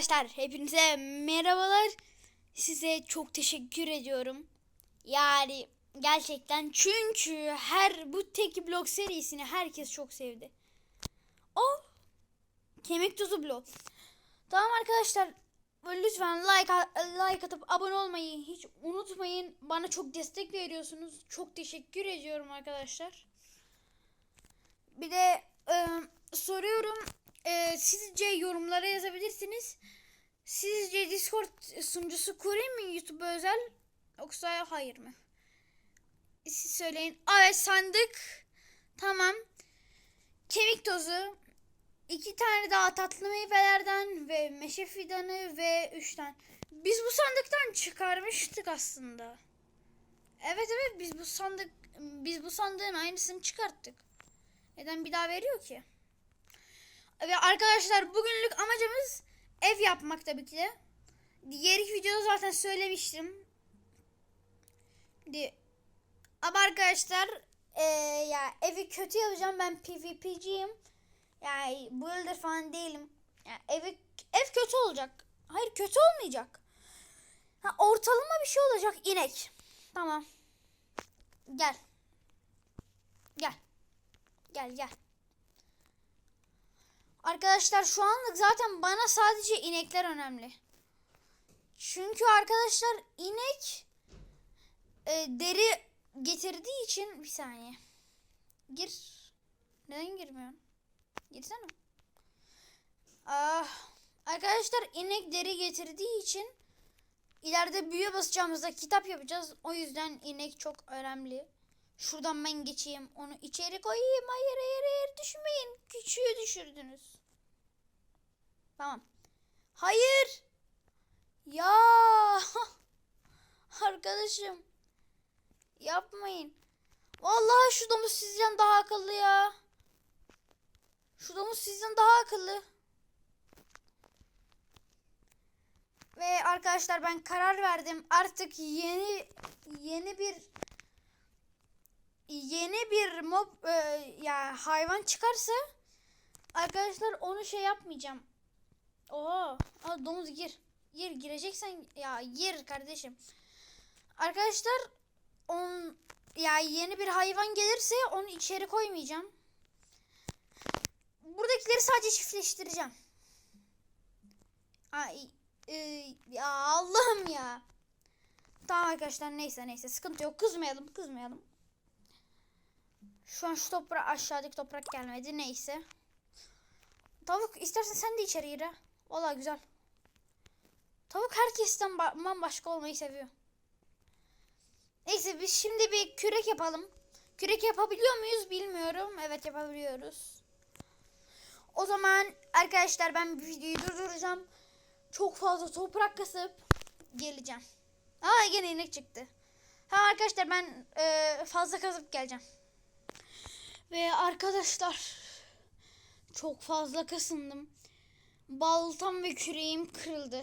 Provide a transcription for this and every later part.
Arkadaşlar hepinize merhabalar. Size çok teşekkür ediyorum. Yani gerçekten çünkü her bu tek blok serisini herkes çok sevdi. O kemik tuzu blok. Tamam arkadaşlar lütfen like like atıp abone olmayı hiç unutmayın. Bana çok destek veriyorsunuz. Çok teşekkür ediyorum arkadaşlar. Bir de sizce yorumlara yazabilirsiniz. Sizce Discord sunucusu kurayım mı YouTube özel yoksa hayır mı? Siz söyleyin. Evet sandık. Tamam. Kemik tozu. iki tane daha tatlı meyvelerden ve meşe fidanı ve üç tane. Biz bu sandıktan çıkarmıştık aslında. Evet evet biz bu sandık biz bu sandığın aynısını çıkarttık. Neden bir daha veriyor ki? Ve arkadaşlar bugünlük amacımız ev yapmak tabii ki de. Diğer iki videoda zaten söylemiştim. Di Ama arkadaşlar eee, ya evi kötü yapacağım. Ben PvP'ciyim. Yani builder falan değilim. Yani evi ev kötü olacak. Hayır kötü olmayacak. Ha, ortalama bir şey olacak. inek. Tamam. Gel. Gel. Gel gel. Arkadaşlar şu anlık zaten bana sadece inekler önemli. Çünkü arkadaşlar inek e, deri getirdiği için bir saniye. Gir. Neden girmiyorsun? Girsene. Ah, arkadaşlar inek deri getirdiği için ileride büyüye basacağımızda kitap yapacağız. O yüzden inek çok önemli. Şuradan ben geçeyim. Onu içeri koyayım. Hayır hayır hayır düşmeyin. Küçüğü düşürdünüz. Tamam. Hayır. Ya. Arkadaşım. Yapmayın. Vallahi şu domuz sizden daha akıllı ya. Şu domuz sizden daha akıllı. Ve arkadaşlar ben karar verdim. Artık yeni yeni bir yeni bir mob e, ya hayvan çıkarsa arkadaşlar onu şey yapmayacağım. Oha, al domuz gir. Gir gireceksen ya gir kardeşim. Arkadaşlar on ya yeni bir hayvan gelirse onu içeri koymayacağım. Buradakileri sadece çiftleştireceğim. Ay e, ya Allah'ım ya. Tamam arkadaşlar neyse neyse sıkıntı yok kızmayalım kızmayalım. Şu an şu toprak aşağıdaki toprak gelmedi neyse. Tavuk istersen sen de içeri gir. Valla güzel. Tavuk herkesten ba- başka olmayı seviyor. Neyse biz şimdi bir kürek yapalım. Kürek yapabiliyor muyuz bilmiyorum. Evet yapabiliyoruz. O zaman arkadaşlar ben videoyu durduracağım. Çok fazla toprak kasıp geleceğim. Aa gene inek çıktı. Ha arkadaşlar ben e, fazla kazıp geleceğim. Ve arkadaşlar çok fazla kasındım. Baltam ve küreğim kırıldı.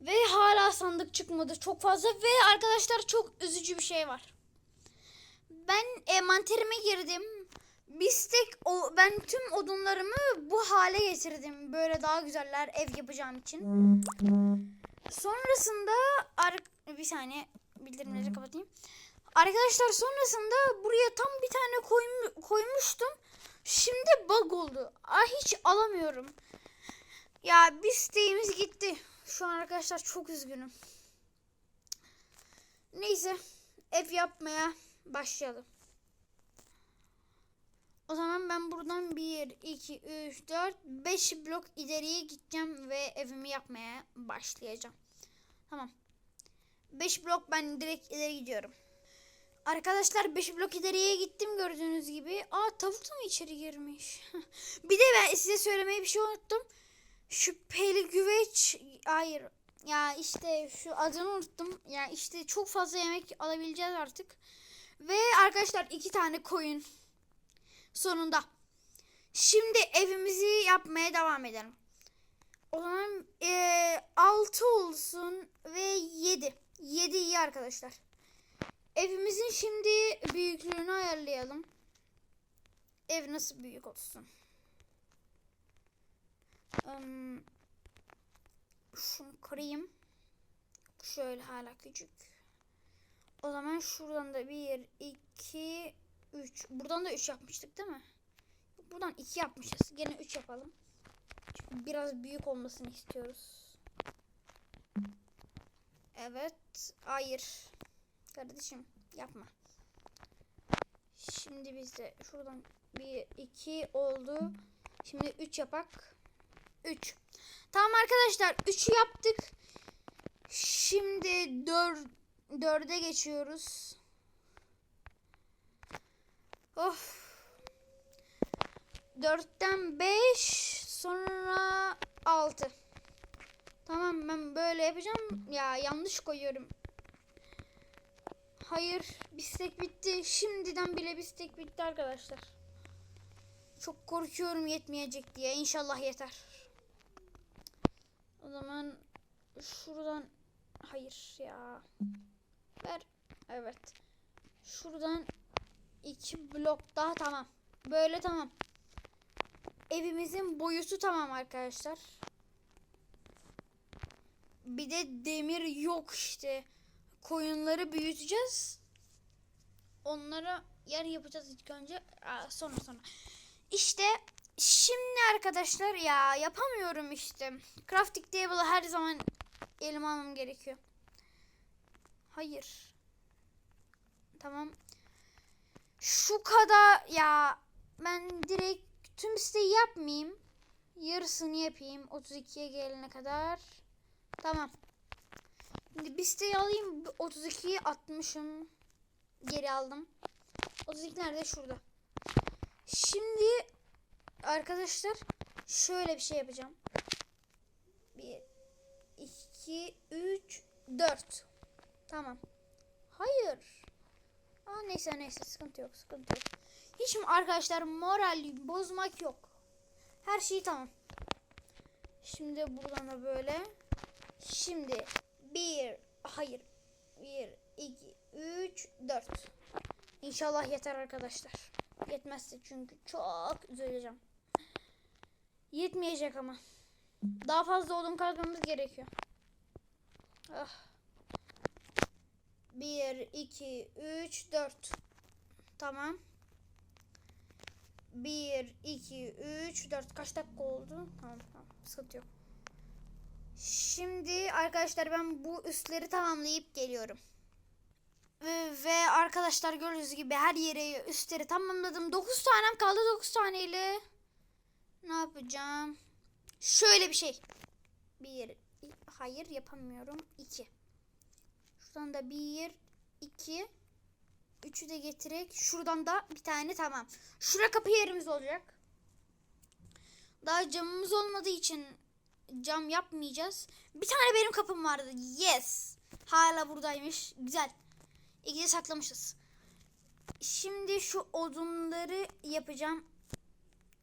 Ve hala sandık çıkmadı. Çok fazla ve arkadaşlar çok üzücü bir şey var. Ben envanterime girdim. Bistek o ben tüm odunlarımı bu hale getirdim. Böyle daha güzeller ev yapacağım için. Sonrasında ar bir saniye bildirimleri kapatayım. Arkadaşlar sonrasında buraya tam bir tane koymu koymuştum. Şimdi bug oldu. Aa, hiç alamıyorum. Ya bisteğimiz gitti. Şu an arkadaşlar çok üzgünüm. Neyse ev yapmaya başlayalım. O zaman ben buradan 1, 2, 3, 4, 5 blok ileriye gideceğim ve evimi yapmaya başlayacağım. Tamam. 5 blok ben direkt ileri gidiyorum. Arkadaşlar 5 blok ileriye gittim gördüğünüz gibi. Aa tavuk da mı içeri girmiş? bir de ben size söylemeyi bir şey unuttum. Şüpheli güveç hayır ya işte şu adını unuttum. Ya işte çok fazla yemek alabileceğiz artık. Ve arkadaşlar iki tane koyun. Sonunda. Şimdi evimizi yapmaya devam edelim. O zaman e, 6 olsun ve 7. 7 iyi arkadaşlar. Evimizin şimdi büyüklüğünü ayarlayalım. Ev nasıl büyük olsun? Şunu kırayım. Şöyle hala küçük. O zaman şuradan da 1, 2, 3. Buradan da 3 yapmıştık değil mi? Buradan 2 yapmışız. Gene 3 yapalım. Çünkü biraz büyük olmasını istiyoruz. Evet. Hayır. Kardeşim yapma. Şimdi bizde şuradan 1, 2 oldu. Şimdi 3 yapak. 3. Tamam arkadaşlar 3'ü yaptık. Şimdi 4 4'e geçiyoruz. Of. 4'ten 5 sonra 6. Tamam ben böyle yapacağım. Ya yanlış koyuyorum. Hayır, bistek bitti. Şimdiden bile bistek bitti arkadaşlar. Çok korkuyorum yetmeyecek diye. İnşallah yeter. O zaman şuradan hayır ya. Ver. Evet. Şuradan iki blok daha tamam. Böyle tamam. Evimizin boyutu tamam arkadaşlar. Bir de demir yok işte. Koyunları büyüteceğiz. Onlara yer yapacağız ilk önce. Aa, sonra sonra. İşte şimdi arkadaşlar ya yapamıyorum işte. Crafting table'ı her zaman elime almam gerekiyor. Hayır. Tamam. Şu kadar ya ben direkt tüm siteyi yapmayayım. Yarısını yapayım 32'ye gelene kadar. Tamam. Siteyi alayım. 32'yi atmışım. Geri aldım. 32 nerede? Şurada. Şimdi arkadaşlar şöyle bir şey yapacağım. 1 2 3 4 Tamam. Hayır. Aa neyse neyse sıkıntı yok sıkıntı yok. Hiç mi arkadaşlar moral bozmak yok. Her şey tamam. Şimdi buradan da böyle. Şimdi bir hayır. Bir, iki, üç, dört. İnşallah yeter arkadaşlar. Yetmezse çünkü çok üzüleceğim. Yetmeyecek ama. Daha fazla odun kazmamız gerekiyor. Ah. 1, 2, 3, 4. Tamam. 1, 2, 3, 4. Kaç dakika oldu? Tamam tamam. Sıkıntı yok. Şimdi arkadaşlar ben bu üstleri tamamlayıp geliyorum. Ve, ve arkadaşlar gördüğünüz gibi her yere üstleri tamamladım. 9 tanem kaldı 9 taneyle. Ne yapacağım? Şöyle bir şey. Bir, hayır yapamıyorum. 2. Şuradan da 1, 2, 3'ü de getirek. Şuradan da bir tane tamam. Şura kapı yerimiz olacak. Daha camımız olmadığı için cam yapmayacağız. Bir tane benim kapım vardı. Yes. Hala buradaymış. Güzel. İyi de saklamışız. Şimdi şu odunları yapacağım.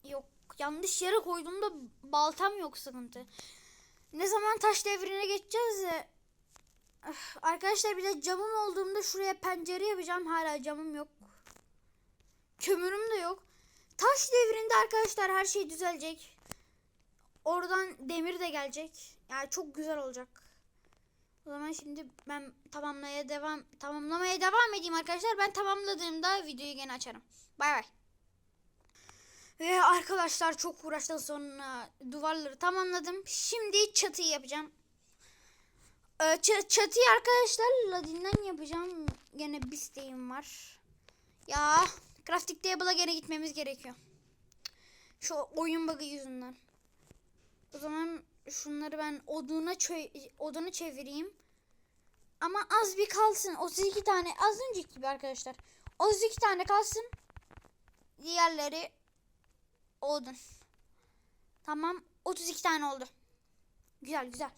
Yok yanlış yere koyduğumda baltam yok sıkıntı. Ne zaman taş devrine geçeceğiz Öf, Arkadaşlar bir de camım olduğumda şuraya pencere yapacağım. Hala camım yok. Kömürüm de yok. Taş devrinde arkadaşlar her şey düzelecek. Oradan demir de gelecek. Yani çok güzel olacak. O zaman şimdi ben tamamlamaya devam tamamlamaya devam edeyim arkadaşlar. Ben tamamladığımda videoyu gene açarım. Bay bay. Ve arkadaşlar çok uğraştıktan sonra duvarları tamamladım. Şimdi çatıyı yapacağım. Ee, çatıyı arkadaşlar Ladin'den yapacağım. Gene bir isteğim var. Ya Crafting Table'a gene gitmemiz gerekiyor. Şu oyun bug'ı yüzünden. O zaman şunları ben oduna odunu çevireyim. Ama az bir kalsın. 32 tane az önceki gibi arkadaşlar. 32 tane kalsın. Diğerleri odun. Tamam. 32 tane oldu. Güzel güzel.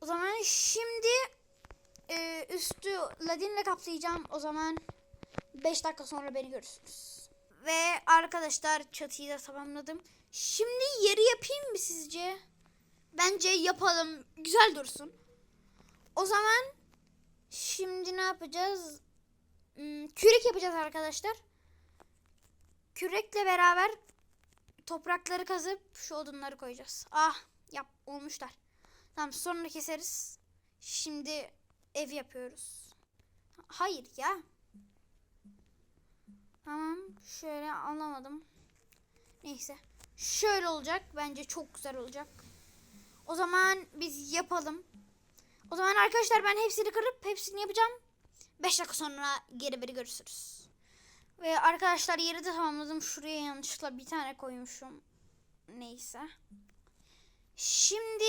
O zaman şimdi e, üstü ladinle kaplayacağım. O zaman 5 dakika sonra beni görürsünüz. Ve arkadaşlar çatıyı da tamamladım. Şimdi yeri yapayım mı sizce? Bence yapalım. Güzel dursun. O zaman şimdi ne yapacağız? Hmm, kürek yapacağız arkadaşlar. Kürekle beraber toprakları kazıp şu odunları koyacağız. Ah yap olmuşlar. Tamam sonra keseriz. Şimdi ev yapıyoruz. Hayır ya. Tamam şöyle anlamadım. Neyse. Şöyle olacak. Bence çok güzel olacak. O zaman biz yapalım. O zaman arkadaşlar ben hepsini kırıp hepsini yapacağım. 5 dakika sonra geri beri görüşürüz. Ve arkadaşlar yeri de tamamladım. Şuraya yanlışlıkla bir tane koymuşum. Neyse. Şimdi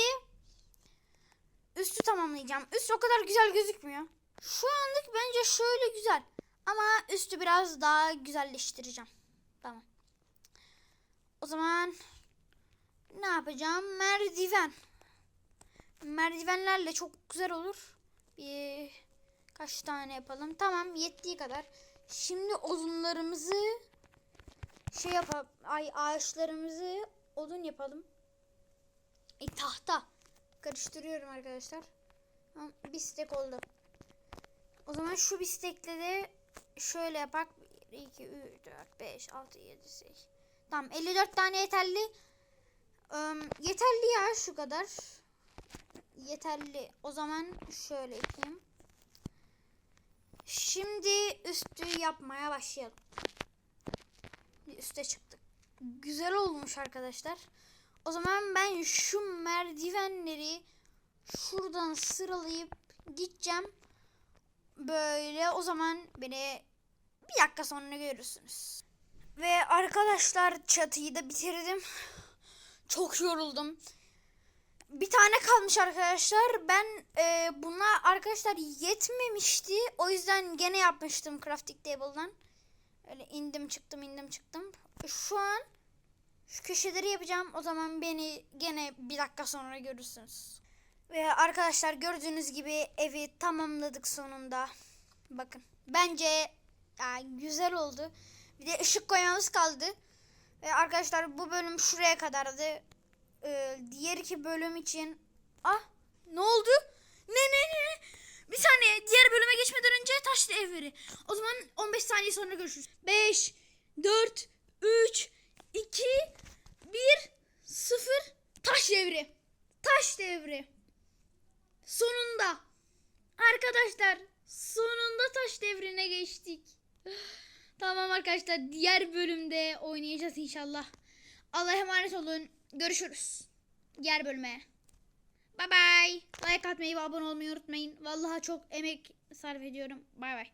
üstü tamamlayacağım. Üst o kadar güzel gözükmüyor. Şu anlık bence şöyle güzel. Ama üstü biraz daha güzelleştireceğim. Tamam. O zaman ne yapacağım? Merdiven. Merdivenlerle çok güzel olur. Bir kaç tane yapalım? Tamam, yettiği kadar. Şimdi odunlarımızı şey yapalım. Ay ağaçlarımızı odun yapalım. E, tahta. Karıştırıyorum arkadaşlar. Bir stek oldu. O zaman şu bistekle de şöyle yapak. 1, 2, 3, 4, 5, 6, 7, 8. Tamam 54 tane yeterli. Ee, yeterli ya şu kadar. Yeterli. O zaman şöyle yapayım. Şimdi üstü yapmaya başlayalım. Üste çıktık. Güzel olmuş arkadaşlar. O zaman ben şu merdivenleri şuradan sıralayıp gideceğim. Böyle o zaman beni bir dakika sonra görürsünüz. Ve arkadaşlar çatıyı da bitirdim. Çok yoruldum. Bir tane kalmış arkadaşlar. Ben e, buna arkadaşlar yetmemişti. O yüzden gene yapmıştım crafting table'dan. Öyle indim çıktım indim çıktım. Şu an şu köşeleri yapacağım. O zaman beni gene bir dakika sonra görürsünüz. Ve arkadaşlar gördüğünüz gibi evi tamamladık sonunda. Bakın. Bence yani güzel oldu. Bir de ışık koymamız kaldı. Ve arkadaşlar bu bölüm şuraya kadardı. Ee, diğer iki bölüm için... Ah ne oldu? Ne ne ne? Bir saniye diğer bölüme geçmeden önce taşlı evleri. O zaman 15 saniye sonra görüşürüz. 5, 4, 3, 2, 1, 0. Taş devri. Taş devri. Sonunda. Arkadaşlar sonunda taş devrine geçtik. Tamam arkadaşlar diğer bölümde oynayacağız inşallah. Allah'a emanet olun. Görüşürüz. Diğer bölüme. Bye bye. Like atmayı ve abone olmayı unutmayın. Vallahi çok emek sarf ediyorum. Bay bay.